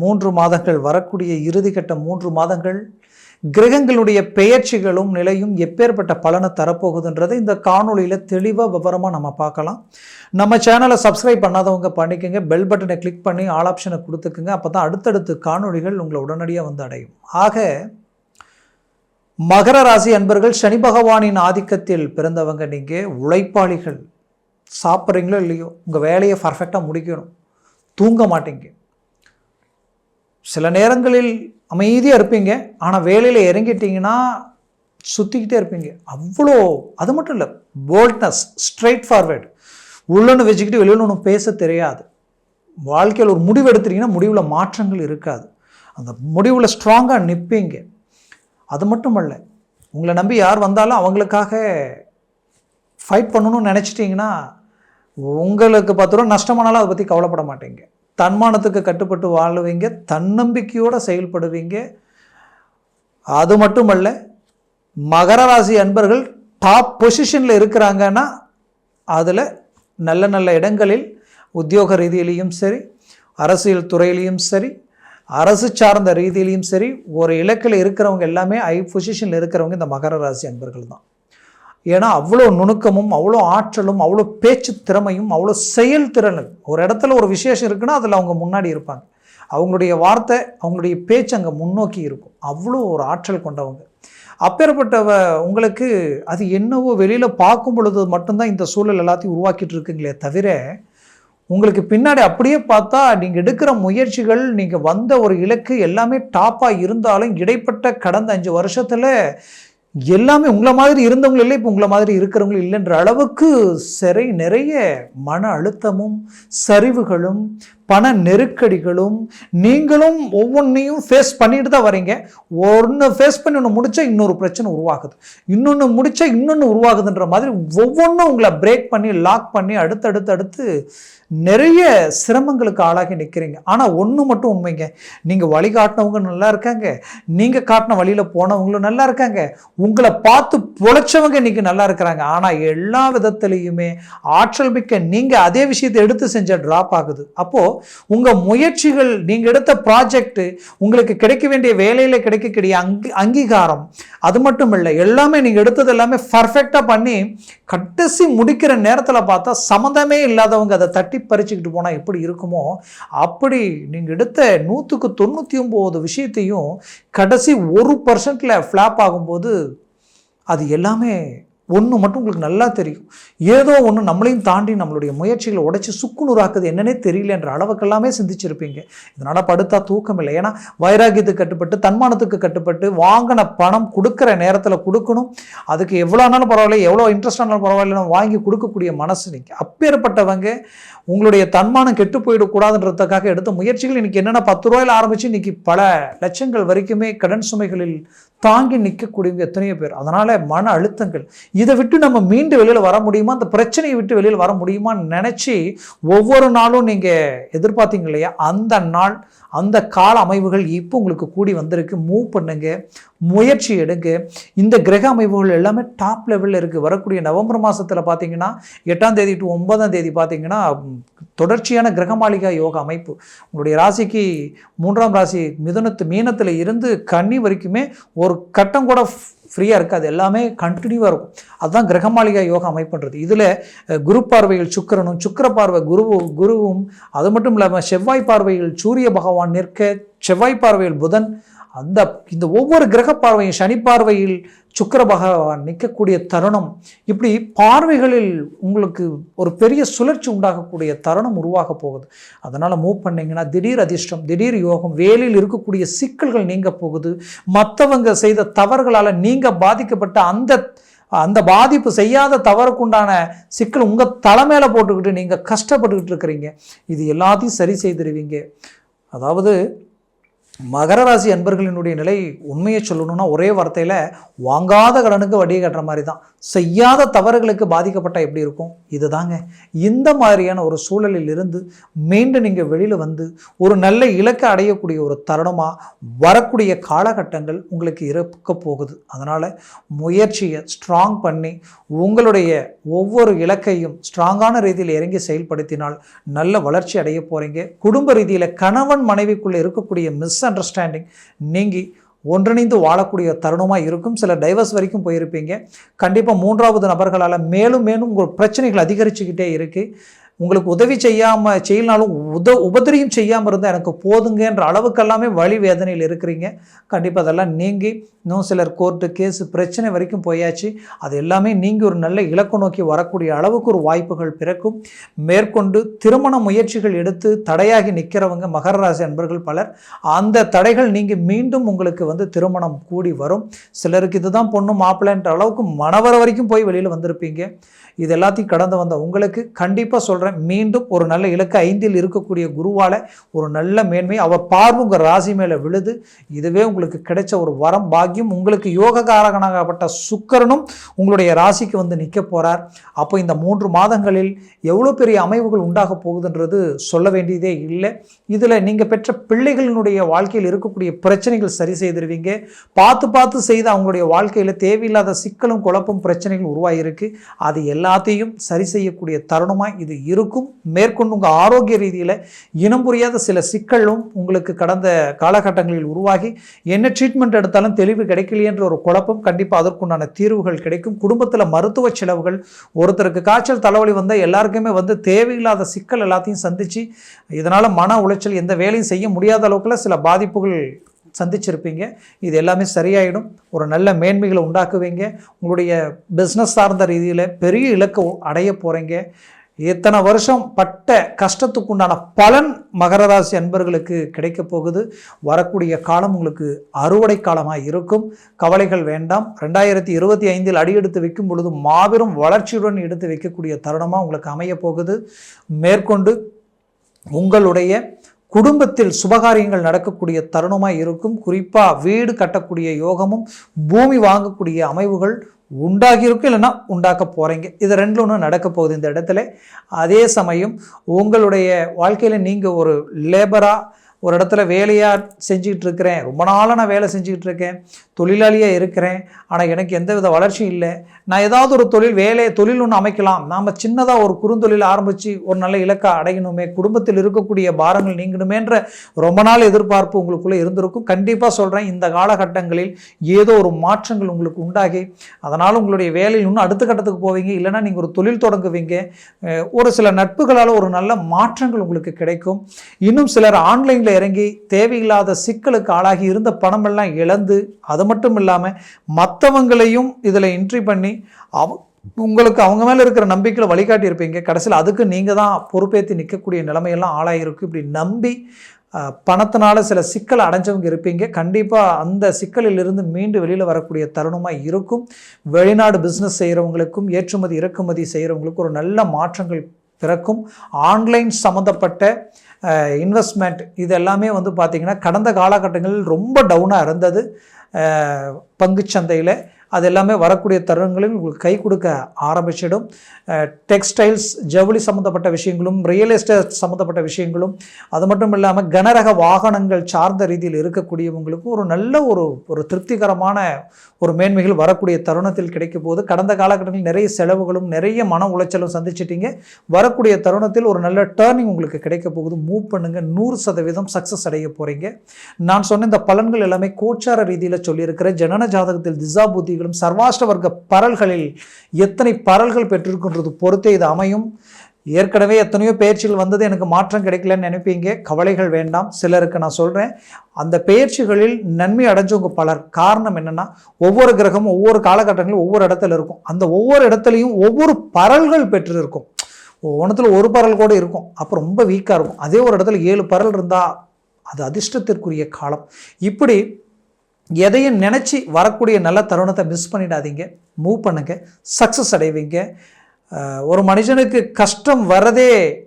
மூன்று மாதங்கள் வரக்கூடிய இறுதிக்கட்ட மூன்று மாதங்கள் கிரகங்களுடைய பெயர்ச்சிகளும் நிலையும் எப்பேற்பட்ட பலனை தரப்போகுதுன்றதை இந்த காணொளியில் தெளிவாக விவரமாக நம்ம பார்க்கலாம். நம்ம சேனலை சப்ஸ்கிரைப் பண்ணாதவங்க பண்ணிக்கோங்க. பெல் பட்டனை கிளிக் பண்ணி ஆல் ஆப்ஷனை கொடுத்துக்குங்க. அப்போ தான் அடுத்தடுத்து காணொளிகள் உங்களை உடனடியாக வந்து அடையும். ஆக மகர ராசி அன்பர்கள் சனி பகவானின் ஆதிக்கத்தில் பிறந்தவங்க நீங்கள் உழைப்பாளிகள். சாப்பிட்றீங்களோ இல்லையோ உங்கள் வேலையை பர்ஃபெக்டாக முடிக்கணும். தூங்க மாட்டீங்க. சில நேரங்களில் அமைதியாக இருப்பீங்க. ஆனால் வேலையில் இறங்கிட்டீங்கன்னா சுற்றிக்கிட்டே இருப்பீங்க. அவ்வளோ அது மட்டும் இல்லை போல்ட்னஸ் ஸ்ட்ரைட் ஃபார்வேர்டு உள்ளொன்று வச்சுக்கிட்டு வெளியில் ஒன்றும் பேச தெரியாது. வாழ்க்கையில் ஒரு முடிவு எடுத்துட்டீங்கன்னா முடிவில் மாற்றங்கள் இருக்காது. அந்த முடிவில் ஸ்ட்ராங்காக நிற்பீங்க அது மட்டும் அல்ல உங்களை நம்பி யார் வந்தாலும் அவங்களுக்காக ஃபைட் பண்ணணும்னு நினச்சிட்டிங்கன்னா உங்களுக்கு பத்து ரூபா நஷ்டமானாலும் அதை பற்றி கவலைப்பட மாட்டீங்க. தன்மானத்துக்கு கட்டுப்பட்டு வாழுவீங்க தன்னம்பிக்கையோடு செயல்படுவீங்க. அது மட்டுமல்ல மகர ராசி அன்பர்கள் டாப் பொசிஷனில் இருக்கிறாங்கன்னா அதில் நல்ல நல்ல இடங்களில் உத்தியோக ரீதியிலையும் சரி அரசியல் துறையிலையும் சரி அரசு சார்ந்த ரீதியிலையும் சரி ஒரு இலக்கில் இருக்கிறவங்க எல்லாமே ஐ பொசிஷனில் இருக்கிறவங்க இந்த மகர ராசி அன்பர்கள் தான். ஏன்னா அவ்வளோ நுணுக்கமும் அவ்வளோ ஆற்றலும் அவ்வளோ பேச்சு திறமையும் அவ்வளோ செயல் திறனும் ஒரு இடத்துல ஒரு விசேஷம் இருக்குன்னா அதில் அவங்க முன்னாடி இருப்பாங்க. அவங்களுடைய வார்த்தை அவங்களுடைய பேச்சு அங்கே முன்னோக்கி இருக்கும். அவ்வளோ ஒரு ஆற்றல் கொண்டவங்க. அப்பேற்பட்டவ உங்களுக்கு அது என்னவோ வெளியில் பார்க்கும் பொழுது மட்டும்தான் இந்த சூழல் எல்லாத்தையும் உருவாக்கிட்டு இருக்குங்களே தவிர உங்களுக்கு பின்னாடி அப்படியே பார்த்தா நீங்கள் எடுக்கிற முயற்சிகள் நீங்கள் வந்த ஒரு இலக்கு எல்லாமே டாப்பாக இருந்தாலும் இடைப்பட்ட கடந்த அஞ்சு வருஷத்தில் எல்லாமே உங்களை மாதிரி இருந்தவங்களும் இல்லை இப்போ உங்களை மாதிரி இருக்கிறவங்களும் இல்லைன்ற அளவுக்கு சிறை நிறைய மன அழுத்தமும் சரிவுகளும் பண நெருக்கடிகளும் நீங்களும் ஒவ்வொன்றையும் ஃபேஸ் பண்ணிட்டு தான் வரீங்க. ஒன்று ஃபேஸ் பண்ணி ஒன்று முடித்தா இன்னொரு பிரச்சனை உருவாகுது. இன்னொன்று முடித்தா இன்னொன்று உருவாகுதுன்ற மாதிரி ஒவ்வொன்றும் உங்களை பிரேக் பண்ணி லாக் பண்ணி அடுத்தடுத்து அடுத்து நிறைய சிரமங்களுக்கு ஆளாகி நிற்கிறீங்க ஆனால் ஒன்று மட்டும் உண்மைங்க. நீங்கள் வழிகாட்டினவங்க நல்லா இருக்காங்க. நீங்கள் காட்டின வழியில் போனவங்களும் நல்லா இருக்காங்க. உங்களை பார்த்து பொழைச்சவங்க இன்னைக்கு நல்லா இருக்கிறாங்க. ஆனால் எல்லா விதத்துலேயுமே ஆற்றல் மிக்க நீங்கள் அதே விஷயத்தை எடுத்து செஞ்சால் ட்ராப் ஆகுது. அப்போது உங்கள் முயற்சிகள் நீங்கள் எடுத்த ப்ராஜெக்ட் உங்களுக்கு கிடைக்க வேண்டிய வேலையில் கிடைக்கக்கூடிய அங்கி அங்கீகாரம் அது மட்டும் இல்லை எல்லாமே நீங்கள் எடுத்தது எல்லாமே பர்ஃபெக்டாக பண்ணி கடைசி முடிக்கிற நேரத்தில் பார்த்தா சம்மந்தமே இல்லாதவங்க அதை தட்டி பறிச்சுக்கிட்டு போனால் எப்படி இருக்குமோ அப்படி நீங்கள் எடுத்த நூற்றுக்கு தொண்ணூற்றி ஒம்பது விஷயத்தையும் கடைசி ஒரு பர்சன்ட்டில் ஃப்ளாப் ஆகும்போது அது எல்லாமே ஒன்று மட்டும் உங்களுக்கு நல்லா தெரியும். ஏதோ ஒன்று நம்மளையும் தாண்டி நம்மளுடைய முயற்சிகளை உடைச்சி சுக்குநூறாக்குது என்னன்னே தெரியலன்ற அளவுக்கெல்லாமே சிந்திச்சிருப்பீங்க. இதனால் படுத்தா தூக்கம் இல்லை. ஏன்னா வைராகியத்துக்கு கட்டுப்பட்டு தன்மானத்துக்கு கட்டுப்பட்டு வாங்கின பணம் கொடுக்குற நேரத்தில் கொடுக்கணும். அதுக்கு எவ்வளோ ஆனாலும் பரவாயில்ல எவ்வளோ இன்ட்ரெஸ்ட் ஆனாலும் பரவாயில்ல வாங்கி கொடுக்கக்கூடிய மனசு நீங்கள் அப்பேற்பட்டவங்க உங்களுடைய தன்மானம் கெட்டு போயிடக்கூடாதுன்றதுக்காக எடுத்த முயற்சிகள் இன்னைக்கு என்னென்ன பத்து ரூபாயில் ஆரம்பித்து இன்னைக்கு பல லட்சங்கள் வரைக்குமே கடன் சுமைகளில் தாங்கி நிற்கக்கூடியவங்க எத்தனையோ பேர். அதனால் மன அழுத்தங்கள். இதை விட்டு நம்ம மீண்டு வெளியில் வர முடியுமா? அந்த பிரச்சனையை விட்டு வெளியில் வர முடியுமான்னு நினச்சி ஒவ்வொரு நாளும் நீங்கள் எதிர்பார்த்தீங்க இல்லையா? அந்த நாள் அந்த கால அமைவுகள் இப்போ உங்களுக்கு கூடி வந்திருக்கு. மூவ் பண்ணுங்க. முயற்சி எடுங்க. இந்த கிரக அமைவுகள் எல்லாமே டாப் லெவலில் இருக்குது வரக்கூடிய நவம்பர் மாதத்தில் பார்த்தீங்கன்னா எட்டாம் தேதி டு ஒன்பதாம் தேதி பார்த்தீங்கன்னா தொடர்ச்சியான கிரகமாளிகா யோக அமைப்பு. உங்களுடைய ராசிக்கு மூன்றாம் ராசி மிதுனத்து மீனத்தில் இருந்து கன்னி வரைக்குமே ஒரு கட்டம் கூட ஃப்ரீயாக இருக்காது எல்லாமே கண்டினியூவாக இருக்கும். அதுதான் கிரகமாளிகா யோகா அமைப்புன்றது. இதில் குரு பார்வையில் சுக்கிரனும் சுக்கர பார்வை குரு குருவும் அது மட்டும் இல்லாமல் செவ்வாய் பார்வையில் சூரிய பகவான் நிற்க செவ்வாய் பார்வையில் புதன் அந்த இந்த ஒவ்வொரு கிரக பார்வையும் சனி பார்வையில் சுக்கர பகவான் நிற்கக்கூடிய தருணம் இப்படி பார்வைகளில் உங்களுக்கு ஒரு பெரிய சுழற்சி உண்டாகக்கூடிய தருணம் உருவாக போகுது. அதனால் மூவ் பண்ணீங்கன்னா திடீர் அதிர்ஷ்டம் திடீர் யோகம் வேலையில் இருக்கக்கூடிய சிக்கல்கள் நீங்க போகுது. மற்றவங்க செய்த தவறுகளால் நீங்கள் பாதிக்கப்பட்ட அந்த அந்த பாதிப்பு செய்யாத தவறுக்குண்டான சிக்கல் உங்கள் தலைமையில் போட்டுக்கிட்டு நீங்கள் கஷ்டப்பட்டுக்கிட்டு இருக்கிறீங்க. இது எல்லாத்தையும் சரி செய்திருவீங்க. அதாவது மகர ராசி அன்பர்களினுடைய நிலை உண்மையை சொல்லணும்னா ஒரே வார்த்தையில் வாங்காத கடனுக்கு வட்டி கட்டுற மாதிரி தான் செய்யாத தவறுகளுக்கு பாதிக்கப்பட்டால் எப்படி இருக்கும்? இதுதாங்க. இந்த மாதிரியான ஒரு சூழலில் இருந்து மீண்டும் நீங்கள் வெளியில் வந்து ஒரு நல்ல இலக்கை அடையக்கூடிய ஒரு தருணமாக வரக்கூடிய காலகட்டங்கள் உங்களுக்கு இருக்க போகுது. அதனால் முயற்சியை ஸ்ட்ராங் பண்ணி உங்களுடைய ஒவ்வொரு இலக்கையும் ஸ்ட்ராங்கான ரீதியில் இறங்கி செயல்படுத்தினால் நல்ல வளர்ச்சி அடைய போகிறீங்க குடும்ப ரீதியில் கணவன் மனைவிக்குள்ளே இருக்கக்கூடிய மிஸ் அண்டர்ஸ்டாண்டிங் நீங்கி ஒன்றிணைந்து வாழக்கூடிய தருணமாக இருக்கும். சில டைவர்ஸ் வரைக்கும் போயிருப்பீங்க. கண்டிப்பாக மூன்றாவது நபர்களால் மேலும் மேலும் உங்கள் பிரச்சனைகள் அதிகரிச்சுக்கிட்டே இருக்குது உங்களுக்கு உதவி செய்யாமல் செய்யலனாலும் உத உபதிரியும் செய்யாமல் இருந்தால் எனக்கு போதுங்கன்ற அளவுக்கு எல்லாமே வழி வேதனையில் இருக்கிறீங்க. கண்டிப்பாக அதெல்லாம் நீங்கி இன்னும் சிலர் கோர்ட்டு கேஸு பிரச்சனை வரைக்கும் போயாச்சு. அது எல்லாமே நீங்கள் ஒரு நல்ல இலக்கு நோக்கி வரக்கூடிய அளவுக்கு ஒரு வாய்ப்புகள் பிறக்கும். மேற்கொண்டு திருமண முயற்சிகள் எடுத்து தடையாகி நிற்கிறவங்க மகர ராசி அன்பர்கள் பலர் அந்த தடைகள் நீங்கள் மீண்டும் உங்களுக்கு வந்து திருமணம் கூடி வரும். சிலருக்கு இதுதான் பொண்ணு மாப்பிள்ளைன்ற அளவுக்கு மணவர வரைக்கும் போய் வெளியில் வந்திருப்பீங்க. இது எல்லாத்தையும் கடந்து வந்த உங்களுக்கு கண்டிப்பாக சொல்கிறேன் மீண்டும் ஒரு நல்ல இலக்கு ஐந்தில் இருக்கக்கூடிய குருவால் ஒரு நல்ல மேன்மை அவர் பார்வை உங்கள் ராசி மேலே விழுது. இதுவே உங்களுக்கு கிடைச்ச ஒரு வரம் பாக்கியம். உங்களுக்கு யோககாரகனாகப்பட்ட சுக்கரனும் உங்களுடைய ராசிக்கு வந்து நிற்க போகிறார் அப்போ இந்த மூன்று மாதங்களில் எவ்வளோ பெரிய அமைவுகள் உண்டாக போகுதுன்றது சொல்ல வேண்டியதே இல்லை. இதில் நீங்கள் பெற்ற பிள்ளைகளினுடைய வாழ்க்கையில் இருக்கக்கூடிய பிரச்சனைகள் சரி செய்திருவீங்க. பார்த்து பார்த்து செய்து அவங்களுடைய வாழ்க்கையில் தேவையில்லாத சிக்கலும் குழப்பம் பிரச்சனைகள் உருவாகியிருக்கு அது எல்லாத்தையும் சரி செய்யக்கூடிய தருணமாக இது இருக்கும். மேற்கொண்டு உங்கள் ஆரோக்கிய ரீதியில் இனம் புரியாத சில சிக்கலும் உங்களுக்கு கடந்த காலகட்டங்களில் உருவாகி என்ன ட்ரீட்மெண்ட் எடுத்தாலும் தெளிவு கிடைக்கலையென்ற ஒரு குழப்பம் கண்டிப்பாக அதற்குண்டான தீர்வுகள் கிடைக்கும். குடும்பத்தில் மருத்துவ செலவுகள் ஒருத்தருக்கு காய்ச்சல் தலைவலி வந்தால் எல்லாருக்குமே வந்து தேவையில்லாத சிக்கல் எல்லாத்தையும் சந்தித்து இதனால் மன உளைச்சல் எந்த வேலையும் செய்ய முடியாத அளவுக்கில் சில பாதிப்புகள் சந்திச்சிருப்பீங்க. இது எல்லாமே சரியாயிடும். ஒரு நல்ல மேன்மைகளை உண்டாக்குவீங்க. உங்களுடைய பிஸ்னஸ் சார்ந்த ரீதியில் பெரிய இலக்கை அடைய போகிறீங்க இத்தனை வருஷம் பட்ட கஷ்டத்துக்குண்டான பலன் மகர ராசி அன்பர்களுக்கு கிடைக்க போகுது. வரக்கூடிய காலம் உங்களுக்கு அறுவடை காலமாக இருக்கும். கவலைகள் வேண்டாம். ரெண்டாயிரத்தி இருபத்தி ஐந்தில் அடியெடுத்து வைக்கும் பொழுது மாபெரும் வளர்ச்சியுடன் எடுத்து வைக்கக்கூடிய தருணமாக உங்களுக்கு அமைய போகுது. மேற்கொண்டு உங்களுடைய குடும்பத்தில் சுபகாரியங்கள் நடக்கக்கூடிய தருணமாக இருக்கும். குறிப்பாக வீடு கட்டக்கூடிய யோகமும் பூமி வாங்கக்கூடிய அமைவுகள் உண்டாகியிருக்கும் இல்லைன்னா உண்டாக்க போகிறீங்க இது ரெண்டில் ஒன்று நடக்க போகுது இந்த இடத்துல. அதே சமயம் உங்களுடைய வாழ்க்கையில் நீங்கள் ஒரு லேபராக ஒரு இடத்துல வேலையாக செஞ்சுக்கிட்டு இருக்கிறேன். ரொம்ப நாளாக நான் வேலை செஞ்சுக்கிட்டு இருக்கேன். தொழிலாளியாக இருக்கிறேன். ஆனால் எனக்கு எந்த வித வளர்ச்சியும் இல்லை. நான் ஏதாவது ஒரு தொழில் வேலையை தொழில் ஒன்று அமைக்கலாம். நாம் சின்னதாக ஒரு குறுந்தொழில் ஆரம்பித்து ஒரு நல்ல இலக்கை அடையணுமே. குடும்பத்தில் இருக்கக்கூடிய பாரங்கள் நீங்கணுமேன்ற ரொம்ப நாள் எதிர்பார்ப்பு உங்களுக்குள்ளே இருந்திருக்கும். கண்டிப்பாக சொல்கிறேன் இந்த காலகட்டங்களில் ஏதோ ஒரு மாற்றங்கள் உங்களுக்கு உண்டாகி அதனால் உங்களுடைய வேலையில் இன்னும் அடுத்த கட்டத்துக்கு போவீங்க. இல்லைன்னா நீங்கள் ஒரு தொழில் தொடங்குவீங்க. ஒரு சில நட்புகளால் ஒரு நல்ல மாற்றங்கள் உங்களுக்கு கிடைக்கும். இன்னும் சிலர் ஆன்லைன் ஆன்லைனில் இறங்கி தேவையில்லாத சிக்கலுக்கு ஆளாகி இருந்த பணமெல்லாம் இழந்து அது மட்டும் இல்லாமல் மற்றவங்களையும் இதில் என்ட்ரி பண்ணி அவ உங்களுக்கு அவங்க மேலே இருக்கிற நம்பிக்கையில் வழிகாட்டி இருப்பீங்க. கடைசியில் அதுக்கு நீங்கள் தான் பொறுப்பேற்றி நிற்கக்கூடிய நிலைமையெல்லாம் ஆளாகிருக்கு இப்படி நம்பி பணத்தினால சில சிக்கல் அடைஞ்சவங்க இருப்பீங்க. கண்டிப்பாக அந்த சிக்கலிலிருந்து மீண்டு வெளியில் வரக்கூடிய தருணமாக இருக்கும். வெளிநாடு பிஸ்னஸ் செய்கிறவங்களுக்கும் ஏற்றுமதி இறக்குமதி செய்கிறவங்களுக்கும் ஒரு நல்ல மாற்றங்கள் பிறக்கும். ஆன்லைன் சம்மந்தப்பட்ட இன்வெஸ்ட்மெண்ட் இது எல்லாமே வந்து பார்த்திங்கன்னா கடந்த காலகட்டங்களில் ரொம்ப டவுனாக இருந்தது. பங்குச்சந்தையில் அது எல்லாமே வரக்கூடிய தருணங்களில் உங்களுக்கு கை கொடுக்க ஆரம்பிச்சிடும். டெக்ஸ்டைல்ஸ் ஜவுளி சம்மந்தப்பட்ட விஷயங்களும் ரியல் எஸ்டேட் சம்மந்தப்பட்ட விஷயங்களும் அது மட்டும் இல்லாமல் கனரக வாகனங்கள் சார்ந்த ரீதியில் இருக்கக்கூடியவங்களுக்கும் ஒரு நல்ல ஒரு ஒரு திருப்திகரமான ஒரு மேன்மைகள் வரக்கூடிய தருணத்தில் கிடைக்கும் போது கடந்த காலகட்டங்களில் நிறைய செலவுகளும் நிறைய மன உளைச்சலும் சந்திச்சிட்டிங்க. வரக்கூடிய தருணத்தில் ஒரு நல்ல டேர்னிங் உங்களுக்கு கிடைக்க போகுது. மூவ் பண்ணுங்கள் நூறு சதவீதம் சக்ஸஸ் அடைய போகிறீங்க நான் சொன்ன இந்த பலன்கள் எல்லாமே கோச்சார ரீதியில் சொல்லியிருக்கிறேன் ஜனன ஜாதகத்தில் திசா புத்திகளும் சர்வாஷ்ட வர்க்க பரல்களில் எத்தனை பரல்கள் பெற்றிருக்கின்றது பொறுத்தே இது அமையும். ஏற்கனவே எத்தனையோ பயிற்சிகள் வந்தது எனக்கு மாற்றம் கிடைக்கலன்னு நினைப்பீங்க. கவலைகள் வேண்டாம். சிலருக்கு நான் சொல்கிறேன் அந்த பயிற்சிகளில் நன்மை அடைஞ்சவங்க பலர். காரணம் என்னென்னா ஒவ்வொரு கிரகமும் ஒவ்வொரு காலகட்டங்களிலும் ஒவ்வொரு இடத்துல இருக்கும். அந்த ஒவ்வொரு இடத்துலையும் ஒவ்வொரு பரல்கள் பெற்று இருக்கும் ஒவ்வொன்றத்தில் ஒரு பரல் கூட இருக்கும். அப்போ ரொம்ப வீக்காக இருக்கும். அதே ஒரு இடத்துல ஏழு பரல் இருந்தால் அது அதிர்ஷ்டத்திற்குரிய காலம். இப்படி எதையும் நினச்சி வரக்கூடிய நல்ல தருணத்தை மிஸ் பண்ணிடாதீங்க. மூவ் பண்ணுங்கள் சக்ஸஸ் அடைவீங்க. ஒரு மனுஷனுக்கு கஷ்டம் வரதே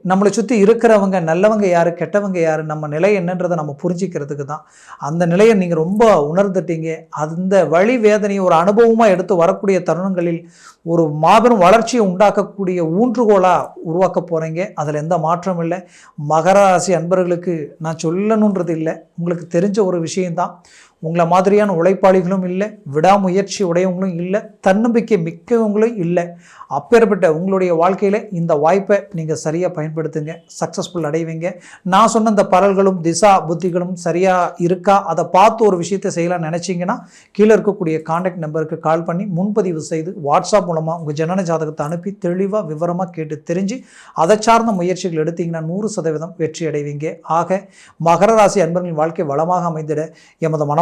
நம்மளை சுற்றி இருக்கிறவங்க நல்லவங்க யார் கெட்டவங்க யார் நம்ம நிலை என்னன்றதை நம்ம புரிஞ்சிக்கிறதுக்கு தான். அந்த நிலையை நீங்கள் ரொம்ப உணர்ந்துட்டீங்க. அந்த வழி வேதனையை ஒரு அனுபவமாக எடுத்து வரக்கூடிய தருணங்களில் ஒரு மாபெரும் வளர்ச்சியை உண்டாக்கக்கூடிய ஊன்றுகோலாக உருவாக்க போகிறீங்க அதில் எந்த மாற்றமும் இல்லை. மகராசி அன்பர்களுக்கு நான் சொல்லணுன்றது இல்லை. உங்களுக்கு தெரிஞ்ச ஒரு விஷயம்தான். உங்களை மாதிரியான உழைப்பாளிகளும் இல்லை விடாமுயற்சி உடையவங்களும் இல்லை தன்னம்பிக்கை மிக்கவங்களும் இல்லை. அப்பேற்பட்ட உங்களுடைய வாழ்க்கையில் இந்த வாய்ப்பை நீங்கள் சரியாக பயன்படுத்துங்க சக்ஸஸ்ஃபுல் அடைவீங்க. நான் சொன்ன இந்த பரல்களும் திசா புத்திகளும் சரியாக இருக்கா அதை பார்த்து ஒரு விஷயத்தை செய்யலாம்னு நினச்சிங்கன்னா கீழே இருக்கக்கூடிய காண்டாக்ட் நம்பருக்கு கால் பண்ணி முன்பதிவு செய்து வாட்ஸ்அப் மூலமாக உங்கள் ஜனன ஜாதகத்தை அனுப்பி தெளிவாக விவரமாக கேட்டு தெரிஞ்சு அதை சார்ந்த முயற்சிகள் எடுத்தீங்கன்னா நூறு சதவீதம் வெற்றி அடைவீங்க. ஆக மகர ராசி அன்பர்களின் வாழ்க்கை வளமாக அமைந்திட எமது